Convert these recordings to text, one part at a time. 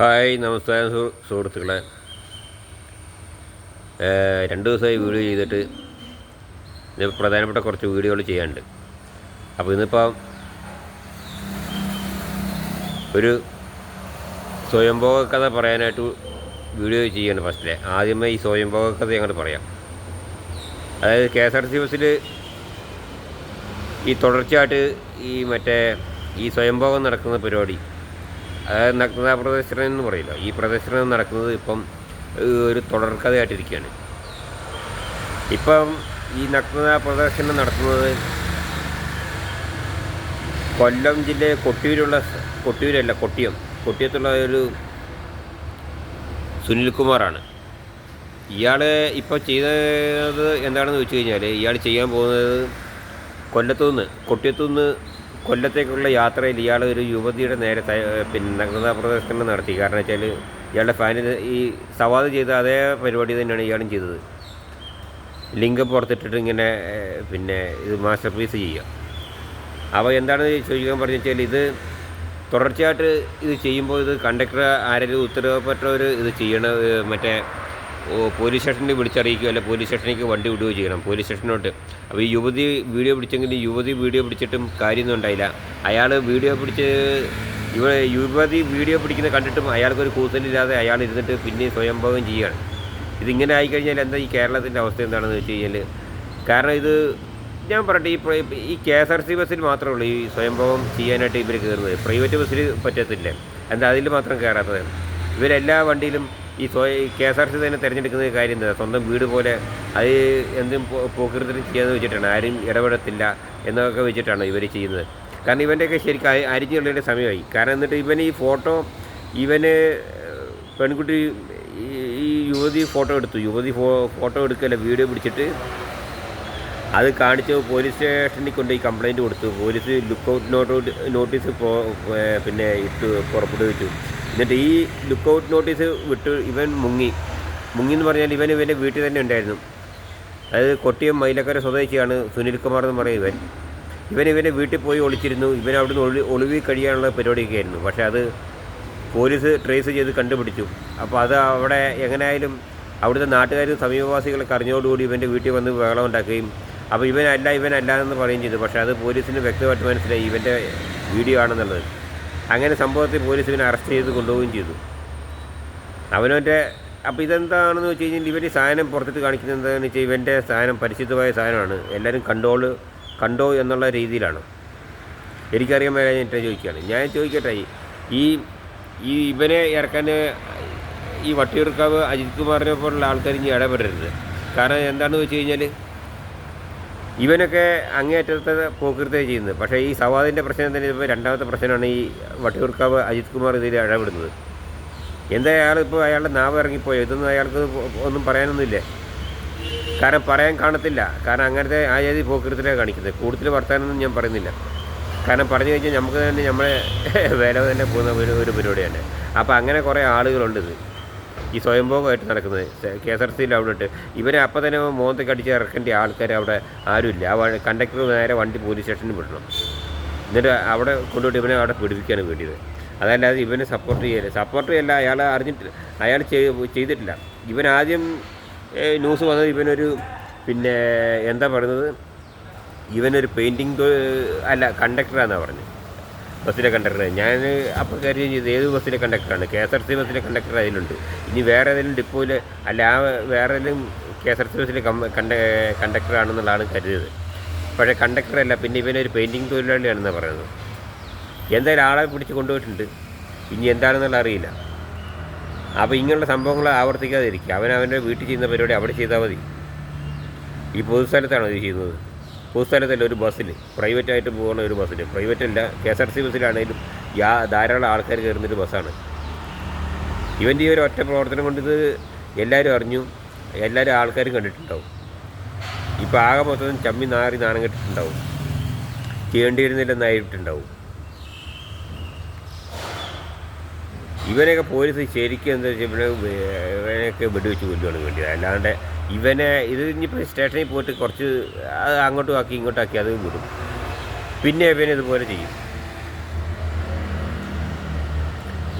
Hi നമസ്കാരം സു- സുഹൃത്തുക്കളെ. രണ്ട് ദിവസമായി വീഡിയോ ചെയ്തിട്ട് ഇന്ന് പ്രധാനപ്പെട്ട കുറച്ച് വീഡിയോകൾ ചെയ്യാനുണ്ട്. അപ്പോൾ ഇന്നിപ്പം ഒരു സ്വയംഭോഗ കഥ പറയാനായിട്ട് വീഡിയോ ചെയ്യാണ് ഫസ്റ്റിലെ. ആദ്യമേ ഈ സ്വയംഭോഗ കഥ ഞങ്ങൾ പറയാം. അതായത് കെ എസ് ആർ ടി ബസ്സിൽ ഈ തുടർച്ചയായിട്ട് ഈ മറ്റേ ഈ സ്വയംഭോഗം നടക്കുന്ന പരിപാടി നഗ്നതാ പ്രദർശനം എന്ന് പറയില്ല. ഈ പ്രദർശനം നടക്കുന്നത് ഇപ്പം ഒരു തുടർക്കഥയായിട്ടിരിക്കുകയാണ്. ഇപ്പം ഈ നഗ്നതാ പ്രദർശനം നടത്തുന്നത് കൊല്ലം ജില്ലയിലെ കൊട്ടിയൂരുള്ള കൊട്ടിയൂരല്ല കൊട്ടിയം. കൊട്ടിയത്തുള്ള ഒരു സുനിൽകുമാറാണ്. ഇയാൾ ഇപ്പോൾ ചെയ്തത് എന്താണെന്ന് വെച്ച് കഴിഞ്ഞാൽ ഇയാൾ ചെയ്യാൻ പോകുന്നത് കൊല്ലത്തുനിന്ന് കൊട്ടിയത്തുനിന്ന് കൊല്ലത്തേക്കുള്ള യാത്രയിൽ ഇയാൾ ഒരു യുവതിയുടെ നേരെ പിന്നെ നഗ്നതാ പ്രദർശനം നടത്തി. കാരണം വെച്ചാൽ ഇയാളുടെ ഫാനിൽ ഈ സവാദ് ചെയ്ത അതേ പരിപാടി തന്നെയാണ് ഇയാളും ചെയ്തത്. ലിങ്ക് പുറത്തിട്ടിട്ട് ഇങ്ങനെ പിന്നെ ഇത് മാസ്റ്റർ പീസ് ചെയ്യുക. അപ്പോൾ എന്താണെന്ന് ചോദിക്കാൻ പറഞ്ഞു വെച്ചാൽ ഇത് തുടർച്ചയായിട്ട് ഇത് ചെയ്യുമ്പോൾ ഇത് കണ്ടക്ടർ ആരെങ്കിലും ഉത്തരവപ്പെട്ടവർ ഇത് ചെയ്യണ മറ്റേ പോലീസ് സ്റ്റേഷനിൽ വിളിച്ചറിയിക്കുകയോ അല്ലെങ്കിൽ പോലീസ് സ്റ്റേഷനിലേക്ക് വണ്ടി വിടുകയോ ചെയ്യണം പോലീസ് സ്റ്റേഷനോട്ട് അപ്പോൾ ഈ യുവതി വീഡിയോ പിടിച്ചെങ്കിലും യുവതി വീഡിയോ പിടിച്ചിട്ടും കാര്യമൊന്നും ഉണ്ടായില്ല. അയാൾ വീഡിയോ പിടിച്ച് ഇവ യുവതി വീഡിയോ പിടിക്കുന്നത് കണ്ടിട്ടും അയാൾക്കൊരു കൂത്തലില്ലാതെ അയാൾ ഇരുന്നിട്ട് പിന്നെയും സ്വയംഭോഗം ചെയ്യുകയാണ്. ഇതിങ്ങനെ ആയിക്കഴിഞ്ഞാൽ എന്താ ഈ കേരളത്തിന്റെ അവസ്ഥ എന്താണെന്ന് വെച്ച് കഴിഞ്ഞാൽ കാരണം ഇത് ഞാൻ പറയട്ടെ ഈ ഈ കെ എസ് ആർ സി ബസ്സിൽ മാത്രമേ ഉള്ളൂ ഈ സ്വയംഭവം ചെയ്യാനായിട്ട് ഇവർ കയറുന്നത്. പ്രൈവറ്റ് ബസ്സിൽ പറ്റത്തില്ല. എന്താ അതിൽ മാത്രം കയറാത്തത്? ഇവരെല്ലാ വണ്ടിയിലും ഈ കെ എസ് ആർ സി തന്നെ തിരഞ്ഞെടുക്കുന്ന കാര്യം എന്താ? സ്വന്തം വീട് പോലെ അത് എന്തും പോക്കൃതം ചെയ്യാന്ന് വെച്ചിട്ടാണ്. ആരും ഇടപെടത്തില്ല എന്നൊക്കെ വെച്ചിട്ടാണ് ഇവർ ചെയ്യുന്നത്. കാരണം ഇവന്റെയൊക്കെ ശരിക്കും അരി- അരിഞ്ഞുള്ളതിന്റെ സമയമായി. കാരണം എന്നിട്ട് ഇവൻ ഈ ഫോട്ടോ ഇവന് പെൺകുട്ടി ഈ- ഈ യുവതി ഫോട്ടോ എടുത്തു. യുവതി ഫോട്ടോ എടുക്കല്ല വീഡിയോ പിടിച്ചിട്ട് അത് കാണിച്ച് പോലീസ് സ്റ്റേഷനിൽ കൊണ്ടുപോയി കംപ്ലയിന്റ് കൊടുത്തു. Police look out note notice പിന്നെ ഇട്ട് പുറപ്പെടുവിച്ചു. എന്നിട്ട് ഈ ലുക്ക് ഔട്ട് നോട്ടീസ് വിട്ട് ഇവൻ മുങ്ങി. മുങ്ങി എന്ന് പറഞ്ഞാൽ ഇവൻ ഇവന്റെ വീട്ടിൽ തന്നെ ഉണ്ടായിരുന്നു. അതായത് കൊട്ടിയം മൈലക്കര സ്വദേശിയാണ് സുനിൽകുമാർ എന്ന് പറയും ഇവൻ. ഇവൻ ഇവന്റെ വീട്ടിൽ പോയി ഒളിച്ചിരുന്നു. ഇവൻ അവിടുന്ന് ഒളി ഒളിവി കഴിയാനുള്ള പരിപാടിയൊക്കെ ആയിരുന്നു പക്ഷേ അത് പോലീസ് ട്രേസ് ചെയ്ത് കണ്ടുപിടിച്ചു. അപ്പോൾ അത് അവിടെ എങ്ങനെയായാലും അവിടുത്തെ നാട്ടുകാരും സമീപവാസികളൊക്കെ അറിഞ്ഞോടുകൂടി ഇവന്റെ വീട്ടിൽ വന്ന് ബഹളം ഉണ്ടാക്കുകയും അപ്പോൾ ഇവനല്ല ഇവനല്ല എന്ന് പറയുകയും ചെയ്തു. പക്ഷേ അത് പോലീസിന് വ്യക്തമായിട്ട് മനസ്സിലായി ഇവന്റെ വീഡിയോ ആണെന്നുള്ളത്. അങ്ങനെ സംഭവത്തിൽ പോലീസ് ഇവനെ അറസ്റ്റ് ചെയ്ത് കൊണ്ടുപോവുകയും ചെയ്തു. അവനവന്റെ അപ്പോൾ ഇതെന്താണെന്ന് വെച്ച് കഴിഞ്ഞാൽ ഇവർ ഈ സാധനം പുറത്തിട്ട് കാണിക്കുന്നത് എന്താണെന്ന് വെച്ചാൽ ഇവന്റെ സാധനം പരിശുദ്ധമായ സാധനമാണ്. എല്ലാവരും കണ്ടോൾ കണ്ടോ എന്നുള്ള രീതിയിലാണ്. എനിക്കറിയാൻ മേലെ ഞാൻ ചോദിക്കുകയാണ്. ഞാൻ ചോദിക്കട്ടെ ഈ ഈ ഇവനെ ഇറക്കാൻ ഈ വട്ടിയൂർക്കാവ് അജിത് കുമാറിനെ പോലുള്ള ആൾക്കാർ ഇനി ഇടപെടരുത്. കാരണം എന്താണെന്ന് വെച്ച് കഴിഞ്ഞാൽ ഇവനൊക്കെ അങ്ങേയറ്റത്തെ പോക്കൃത്തേ ചെയ്യുന്നത്. പക്ഷേ ഈ സവാദിന്റെ പ്രശ്നം തന്നെ ഇപ്പോൾ രണ്ടാമത്തെ പ്രശ്നമാണ് ഈ വട്ടിയൂർക്കാവ് അജിത് കുമാർ ഇതിൽ ഇടപെടുന്നത്. എന്താ അയാളിപ്പോൾ അയാളുടെ നാവ് ഇറങ്ങിപ്പോയോ? ഇതൊന്നും അയാൾക്ക് ഒന്നും പറയാനൊന്നുമില്ലേ. കാരണം പറയാൻ കാണത്തില്ല. കാരണം അങ്ങനത്തെ ആ രീതി പോക്കൃത്തിലാണ് കാണിക്കുന്നത്. കൂടുതൽ വർത്താനൊന്നും ഞാൻ പറയുന്നില്ല. കാരണം പറഞ്ഞു കഴിഞ്ഞാൽ നമുക്ക് തന്നെ നമ്മളെ വില തന്നെ പോകുന്ന ഒരു പരിപാടിയാണ്. അപ്പോൾ അങ്ങനെ കുറേ ആളുകളുണ്ട് ഇത്. ഈ സ്വയംഭോഗമായിട്ട് നടക്കുന്നത്. കെ എസ് ആർ സിയിൽ അവിടെ ഇട്ട് ഇവരെ അപ്പം തന്നെ മോന്തി അടിച്ച് ഇറക്കേണ്ട ആൾക്കാർ അവിടെ ആരുമില്ല. ആ കണ്ടക്ടർ നേരെ വണ്ടി പോലീസ് സ്റ്റേഷനിൽ വിടണം. എന്നിട്ട് അവിടെ കൊണ്ടുപോയിട്ട് ഇവനെ അവിടെ പിടിപ്പിക്കാണ് വേണ്ടിയത്. അതല്ലാതെ ഇവനെ സപ്പോർട്ട് ചെയ്യല്ല സപ്പോർട്ട് ചെയ്യല്ല. അയാൾ അറിഞ്ഞിട്ടില്ല അയാൾ ചെയ്തിട്ടില്ല. ഇവൻ ആദ്യം ന്യൂസ് വന്നത് ഇവനൊരു പിന്നെ എന്താ പറയുന്നത്? ഇവനൊരു പെയിന്റിങ് അല്ല കണ്ടക്ടറാണെന്നാണ് പറഞ്ഞത്. ബസ്സിലെ കണ്ടക്ടർ ഞാൻ അപ്പോൾ കാര്യം ചെയ്ത് ഏത് ബസ്സിലെ കണ്ടക്ടറാണ് കെ എസ് ആർ സി ബസ്സിലെ കണ്ടക്ടർ അതിലുണ്ട് ഇനി വേറെ ഏതെങ്കിലും ഡിപ്പോയിൽ അല്ല ആ വേറെ ഏതെങ്കിലും കെ എസ് ആർ സി ബസ്സിലെ കണ്ട കണ്ടക്ടറാണെന്നുള്ളതാണ് കരുതിയത് പക്ഷേ കണ്ടക്ടറല്ല പിന്നെ ഇവനൊരു പെയിന്റിങ് തൊഴിലാളിയാണെന്നാണ് പറയുന്നത്. എന്തായാലും ആളെ പിടിച്ച് കൊണ്ടുപോയിട്ടുണ്ട്. ഇനി എന്താണെന്നുള്ള അറിയില്ല. അപ്പോൾ ഇങ്ങനെയുള്ള സംഭവങ്ങൾ ആവർത്തിക്കാതിരിക്കുക. അവൻ അവന്റെ വീട്ടിൽ ചെയ്യുന്ന പരിപാടി അവിടെ ചെയ്താൽ മതി. ഈ പൊതുസ്ഥലത്താണ് ഇത് ചെയ്യുന്നത്? പൊതുസ്ഥലത്തല്ല ഒരു ബസ്സിൽ പ്രൈവറ്റായിട്ട് പോകുന്ന ഒരു ബസ്സിൽ പ്രൈവറ്റ് അല്ല കെ എസ് ആർ സി ബസ്സിലാണെങ്കിലും യാ ധാരാളം ആൾക്കാർ കയറുന്നൊരു ബസ്സാണ്. ഇവന്റെ ഈ ഒരു ഒറ്റ പ്രവർത്തനം കൊണ്ട് ഇത് എല്ലാവരും അറിഞ്ഞു. എല്ലാവരും ആൾക്കാരും കണ്ടിട്ടുണ്ടാവും. ഇപ്പോൾ ആകെ മൊത്തം ചമ്മി നാറി നാണം കെട്ടിട്ടുണ്ടാവും. ചെയ്യേണ്ടിയിരുന്നില്ലെന്നായിട്ടുണ്ടാവും ഇവനെയൊക്കെ പോലീസ് ശരിക്കും എന്താ വെച്ചാൽ ഇവനെ ഇവനെയൊക്കെ വെടിവെച്ച് കൊല്ലുകയാണ് വേണ്ടിയത്. അല്ലാണ്ട് ഇവനെ ഇത് ഇനിയിപ്പോൾ സ്റ്റേഷനിൽ പോയിട്ട് കുറച്ച് അങ്ങോട്ടും ആക്കി ഇങ്ങോട്ടും ആക്കി അത് വിടും. പിന്നെ ഇവനെ ഇതുപോലെ ചെയ്യും.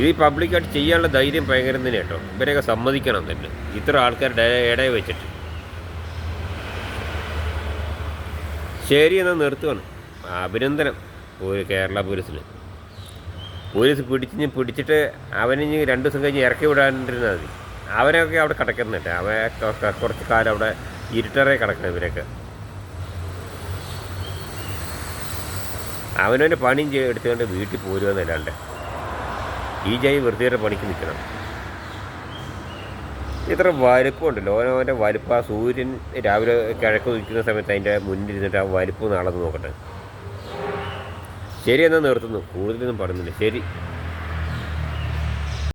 ഇത് പബ്ലിക്കായിട്ട് ചെയ്യാനുള്ള ധൈര്യം ഭയങ്കരം തന്നെ കേട്ടോ. ഇവരെയൊക്കെ സമ്മതിക്കണം തന്നെ. ഇത്ര ആൾക്കാരുടെ ഇട വെച്ചിട്ട്. ശരി എന്നാൽ നിർത്തുകയാണ് അഭിനന്ദനം. കേരള പോലീസിന്. പോലീസ് പിടിച്ച് പിടിച്ചിട്ട് അവനിഞ്ഞ് രണ്ട് ദിവസം കഴിഞ്ഞ് ഇറക്കി വിടാണ്ടിരുന്നാൽ മതി. അവരൊക്കെ അവിടെ കിടക്കുന്നുണ്ട്. അവ കുറച്ച് കാലം അവിടെ ഇരുട്ടറേ കിടക്കണം ഇവരൊക്കെ. അവനവന്റെ പണിയും എടുത്തുകൊണ്ട് വീട്ടിൽ പോരുമെന്നല്ലാണ്ട് ഈ ജൈ വൃത്തിയുടെ പണിക്ക് നിൽക്കണം. ഇത്ര വലുപ്പമുണ്ടല്ലോ. ഓനവന്റെ വലുപ്പം ആ സൂര്യൻ രാവിലെ കിഴക്ക് നിൽക്കുന്ന സമയത്ത് അതിന്റെ മുന്നിലിരുന്നിട്ട് ആ വലുപ്പം നാളെ നോക്കട്ടെ. ശരി എന്നാൽ നിർത്തുന്നു കൂടുതലൊന്നും പറയുന്നില്ല. ശരി.